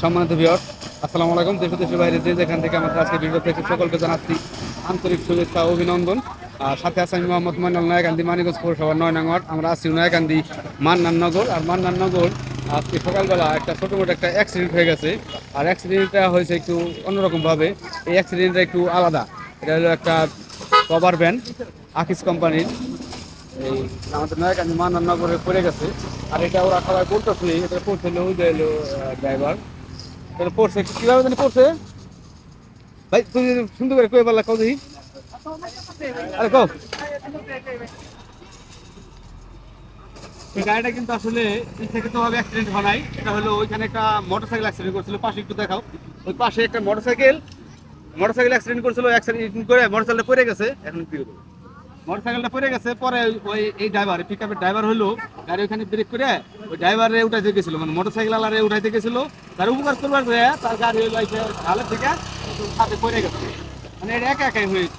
সম্মানিত ভিওর আসসালামু আলাইকুম। দেশ দেশের বাইরে যে যেখান থেকে আমাদের আজকে ভিডিও পেয়েছে সকলকে জানাচ্ছি আন্তরিক শুভেচ্ছা অভিনন্দন। আর সাথে আছে আমি মোহাম্মদ মইনুল নয়াকান্দি মানিগঞ্জ পৌরসভা নয় নং ওয়ার্ড। আমরা আছি নয়াকান্দি মান্নাননগর আর মান্নাননগর আজকে সকালবেলা একটা ছোটো মোটো একটা অ্যাক্সিডেন্ট হয়ে গেছে। আর অ্যাক্সিডেন্টটা হয়েছে একটু অন্যরকমভাবে এই অ্যাক্সিডেন্টটা একটু আলাদা। এটা হলো একটা কভার ভ্যান আকিস কোম্পানির এই আমাদের নয়াকান্দি মান্নাননগরে পড়ে গেছে। আর এটা ওরা সবাই বলতেছে, এটা পড়ছে হলো ওই যে ড্রাইভার পড়ছে কীভাবে জানি পড়ছে? ভাই তুই সুন্দর করে কও দেখি। আরে গাড়িটা কিন্তু আসলে অ্যাক্সিডেন্ট হয় নাই। এটা হলো ওইখানে একটা মোটরসাইকেল অ্যাক্সিডেন্ট করছিল। পাশে একটু দেখাও। ওই পাশে একটা মোটরসাইকেল মোটরসাইকেল অ্যাক্সিডেন্ট করছিল অ্যাক্সিডেন্ট করে মোটরসাইকেলটা পড়ে গেছে। এখন কি মোটরসাইকেলটা পড়ে গেছে। পরে ওই এই ড্রাইভার পিক আপের ড্রাইভার হলো, গাড়ি ওখানে ব্রেক করে ওই ড্রাইভারে উঠাইতে গেছিল মানে মোটর সাইকেল আলারে উঠাইতে গেছিল তার উপকার করবার তার গাড়ি ওই থেকে সাথে গেছে। মানে এটা একা একাই হয়েছে